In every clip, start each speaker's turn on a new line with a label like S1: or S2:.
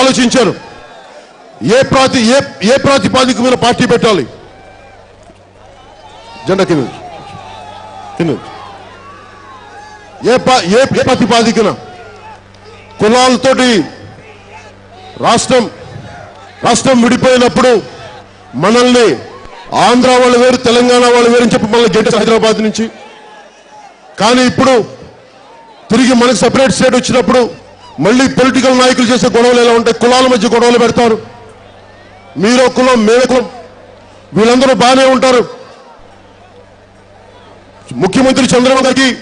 S1: ఆలోచించారు. ఏ ప్రాతి ఏ ఏ ప్రాతిపాదిక మీద పార్టీ పెట్టాలి? జెండా కింద ఉంచు. కింద ఏ ఏ ప్రాతిపాదికన కులాలతోటి రాష్ట్రం రాష్ట్రం విడిపోయినప్పుడు మనల్ని ఆంధ్ర వాళ్ళు వేరు తెలంగాణ వాళ్ళు వేరు అని చెప్పి మనల్ని గెంట హైదరాబాద్ నుంచి. కానీ ఇప్పుడు తిరిగి మనకి సెపరేట్ స్టేట్ వచ్చినప్పుడు మళ్ళీ పొలిటికల్ నాయకులు చేసే గొడవలు ఎలా ఉంటాయి? కులాల మధ్య గొడవలు పెడతారు. మీరో కులం మేరే కులం. వీళ్ళందరూ బాగానే ఉంటారు. ముఖ్యమంత్రి చంద్రబాబు గారికి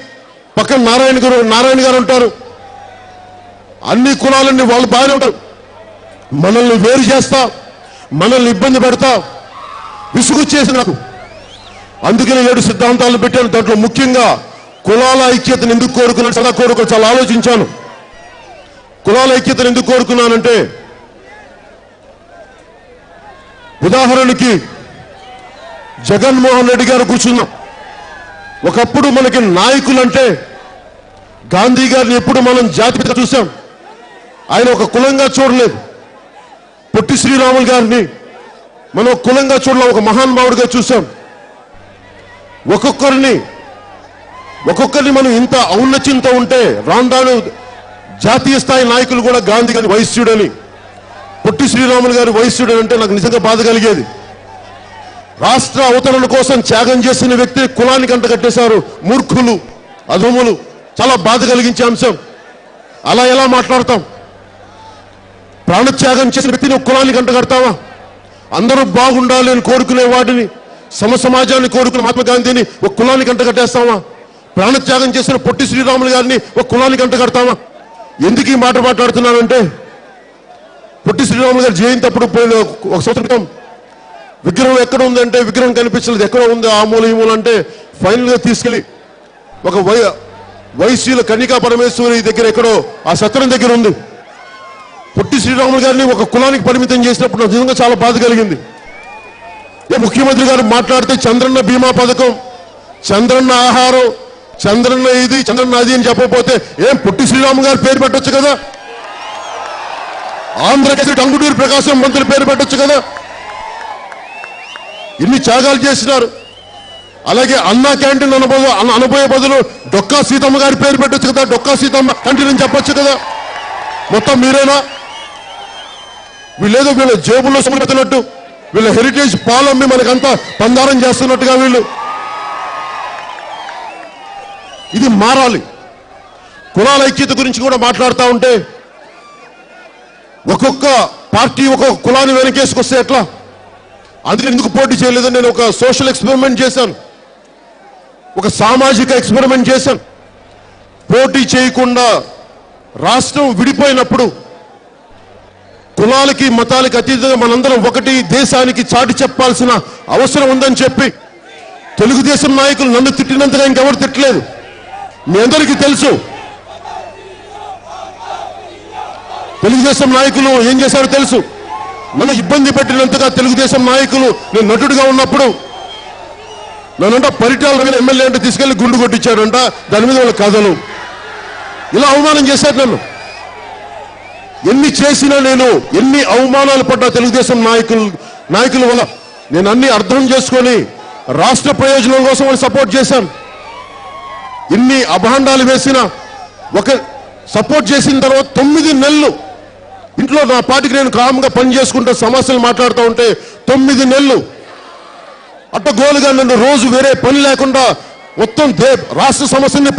S1: పక్కన నారాయణ గారు నారాయణ గారు ఉంటారు. అన్ని కులాలన్నీ వాళ్ళు బాగానే ఉంటారు. మనల్ని వేరు చేస్తా మనల్ని ఇబ్బంది పెడతా విసుగు చేసి నాకు. అందుకని ఏడు సిద్ధాంతాలు పెట్టాను. దాంట్లో ముఖ్యంగా కులాల ఐక్యతను ఎందుకు కోరుకున్నాను? సదా కోరుకు చాలా ఆలోచించాను. కులాల ఐక్యతను ఎందుకు కోరుకున్నానంటే ఉదాహరణకి జగన్మోహన్ రెడ్డి గారు కూర్చున్నాం. ఒకప్పుడు మనకి నాయకులంటే గాంధీ గారిని ఎప్పుడు మనం జాతిపిత చూసాం. ఆయన ఒక కులంగా చూడలేదు. పొట్టి శ్రీరాములు గారిని మనం కులంగా చూడలేం ఒక మహానుభావుడిగా చూసాం. ఒక్కొక్కరిని ఒక్కొక్కరిని మనం ఇంత ఔన్నత్యంతో ఉంటే రాను రాను జాతీయ స్థాయి నాయకులు కూడా గాంధీ గారి వైశ్యుడని పొట్టి శ్రీరాములు గారి వైశ్యుడని అంటే నాకు నిజంగా బాధ కలిగేది. రాష్ట్ర అవతరణ కోసం త్యాగం చేసిన వ్యక్తి కులానికి అంట కట్టేశారు మూర్ఖులు అధములు. చాలా బాధ కలిగించే అంశం. అలా ఎలా మాట్లాడతాం? ప్రాణత్యాగం చేసిన వ్యక్తిని కులానికి అంట కడతావా? అందరూ బాగుండాలి అని కోరుకునే వాటిని సమ సమాజాన్ని కోరుకునే మహాత్మా గాంధీని ఒక కులానికి అంట కట్టేస్తావా? ప్రాణత్యాగం చేసిన పొట్టి శ్రీరాములు గారిని ఒక కులానికి అంట కడతావా? ఎందుకు ఈ మాట మాట్లాడుతున్నానంటే పుట్టి శ్రీరాములు గారు జయంతి అప్పుడు పోయిన ఒక సంవత్సరం క్రితం విగ్రహం ఎక్కడ ఉందంటే విగ్రహం కనిపించలేదు. ఎక్కడ ఉంది ఆ మూల ఈ మూల అంటే ఫైనల్గా తీసుకెళ్ళి ఒక వై వైశ్యుల కన్నికా పరమేశ్వరి దగ్గర ఎక్కడో ఆ సత్రం దగ్గర ఉంది. పొట్టి శ్రీరాములు గారిని ఒక కులానికి పరిమితం చేసినప్పుడు నాకు నిజంగా చాలా బాధ కలిగింది. ఏ ముఖ్యమంత్రి గారు మాట్లాడితే చంద్రన్న బీమా పథకం చంద్రన్న ఆహారం చంద్రన్న ఇది చంద్రన్న అది అని చెప్పకపోతే ఏం పొట్టి శ్రీరాము గారి పేరు పెట్టొచ్చు కదా? ఆంధ్రకేసరి టంగుటూరు ప్రకాశం మంత్రి పేరు పెట్టొచ్చు కదా? ఇన్ని త్యాగాలు చేసినారు. అలాగే అన్నా క్యాంటీన్ అనుభవం అనుభవ బదులు డొక్కా సీతమ్మ గారి పేరు పెట్టొచ్చు కదా? డొక్కా సీతమ్మ క్యాంటీన్ అని చెప్పొచ్చు కదా? మొత్తం మీరేనా? వీళ్ళేదో వీళ్ళ జేబుల్లో సమర్పించినట్టు వీళ్ళ హెరిటేజ్ పాలమ్మి మనకంతా పందారం చేస్తున్నట్టుగా వీళ్ళు. ఇది మారాలి. కులాల ఐక్యత గురించి కూడా మాట్లాడుతూ ఉంటే ఒక్కొక్క పార్టీ ఒక్కొక్క కులాన్ని వెనకేసుకొస్తే ఎట్లా? అందుకే ఎందుకు పోటీ చేయలేదు నేను ఒక సోషల్ ఎక్స్పెరిమెంట్ చేశాను. ఒక సామాజిక ఎక్స్పెరిమెంట్ చేశాను. పోటీ చేయకుండా రాష్ట్రం విడిపోయినప్పుడు కులాలకి మతాలకి అతీతంగా మనందరం ఒకటి దేశానికి చాటి చెప్పాల్సిన అవసరం ఉందని చెప్పి తెలుగుదేశం నాయకులు నన్ను తిట్టినంతగా ఇంకెవరు తిట్టలేదు. మీ అందరికీ తెలుసు. తెలుగుదేశం నాయకులు ఏం చేశారో తెలుసు. నన్ను ఇబ్బంది పెట్టినంతగా తెలుగుదేశం నాయకులు నేను నటుడిగా ఉన్నప్పుడు నన్నంట పరిటాల రవి ఎమ్మెల్యే అంటే తీసుకెళ్ళి గుండు కొట్టించాడంట. దాని మీద వాళ్ళ కథలు. ఇలా అవమానం చేశారు నన్ను. ఎన్ని చేసినా నేను ఎన్ని అవమానాలు పడ్డా తెలుగుదేశం నాయకులు నాయకుల వల్ల నేను అన్ని అర్థం చేసుకొని రాష్ట్ర ప్రయోజనం కోసం వాళ్ళు సపోర్ట్ చేశాను. ఇన్ని అభాండాలు వేసిన ఒక సపోర్ట్ చేసిన తర్వాత తొమ్మిది నెలలు ఇంట్లో నా పాటికి నేను కామ్గా పని చేసుకుంటూ సమస్యలు మాట్లాడుతూ ఉంటే తొమ్మిది నెలలు అట్టగోలుగా నన్ను రోజు వేరే పని లేకుండా మొత్తం దే రాష్ట్ర సమస్యని